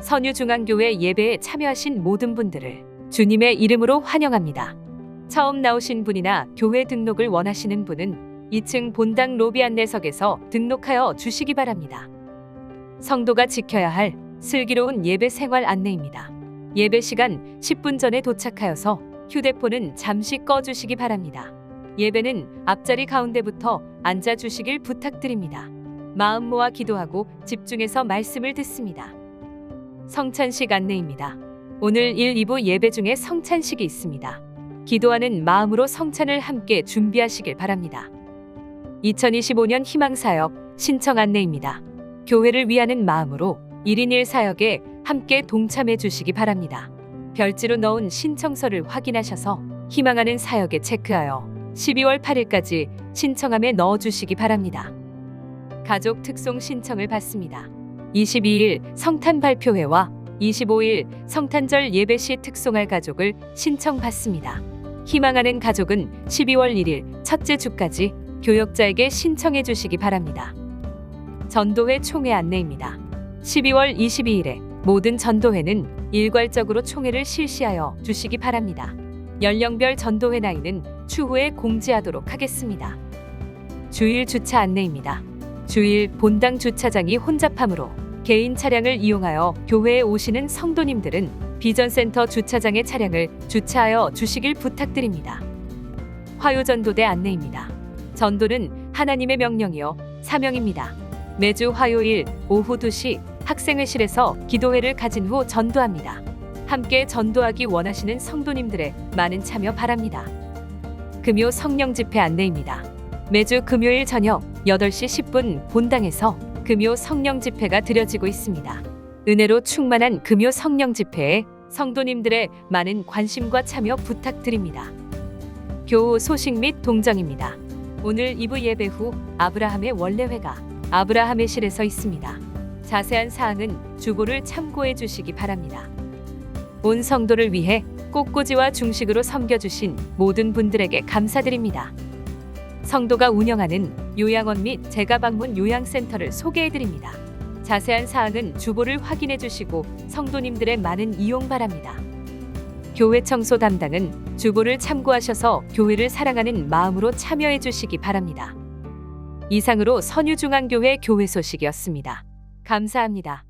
선유중앙교회 예배에 참여하신 모든 분들을 주님의 이름으로 환영합니다. 처음 나오신 분이나 교회 등록을 원하시는 분은 2층 본당 로비 안내석에서 등록하여 주시기 바랍니다. 성도가 지켜야 할 슬기로운 예배 생활 안내입니다. 예배 시간 10분 전에 도착하여서 휴대폰은 잠시 꺼주시기 바랍니다. 예배는 앞자리 가운데부터 앉아주시길 부탁드립니다. 마음 모아 기도하고 집중해서 말씀을 듣습니다. 성찬식 안내입니다. 오늘 1, 2부 예배 중에 성찬식이 있습니다. 기도하는 마음으로 성찬을 함께 준비하시길 바랍니다. 2025년 희망사역 신청 안내입니다. 교회를 위하는 마음으로 1인 1사역에 함께 동참해 주시기 바랍니다. 별지로 넣은 신청서를 확인하셔서 희망하는 사역에 체크하여 12월 8일까지 신청함에 넣어 주시기 바랍니다. 가족 특송 신청을 받습니다. 22일 성탄 발표회와 25일 성탄절 예배 시 특송할 가족을 신청받습니다. 희망하는 가족은 12월 1일 첫째 주까지 교역자에게 신청해 주시기 바랍니다. 전도회 총회 안내입니다. 12월 22일에 모든 전도회는 일괄적으로 총회를 실시하여 주시기 바랍니다. 연령별 전도회 나이는 추후에 공지하도록 하겠습니다. 주일 주차 안내입니다. 주일 본당 주차장이 혼잡하므로 개인 차량을 이용하여 교회에 오시는 성도님들은 비전센터 주차장에 차량을 주차하여 주시길 부탁드립니다. 화요전도대 안내입니다. 전도는 하나님의 명령이요 사명입니다. 매주 화요일 오후 2시 학생회실에서 기도회를 가진 후 전도합니다. 함께 전도하기 원하시는 성도님들의 많은 참여 바랍니다. 금요 성령 집회 안내입니다. 매주 금요일 저녁 8시 10분 본당에서 금요 성령 집회가 드려지고 있습니다. 은혜로 충만한 금요 성령 집회에 성도님들의 많은 관심과 참여 부탁드립니다. 교우 소식 및 동정입니다. 오늘 2부 예배 후 아브라함의 원래회가 아브라함의 실에서 있습니다. 자세한 사항은 주보를 참고해 주시기 바랍니다. 온 성도를 위해 꽃꽂이와 중식으로 섬겨주신 모든 분들에게 감사드립니다. 성도가 운영하는 요양원 및 재가 방문 요양센터를 소개해 드립니다. 자세한 사항은 주보를 확인해 주시고 성도님들의 많은 이용 바랍니다. 교회 청소 담당은 주보를 참고하셔서 교회를 사랑하는 마음으로 참여해 주시기 바랍니다. 이상으로 선유중앙교회 교회 소식이었습니다. 감사합니다.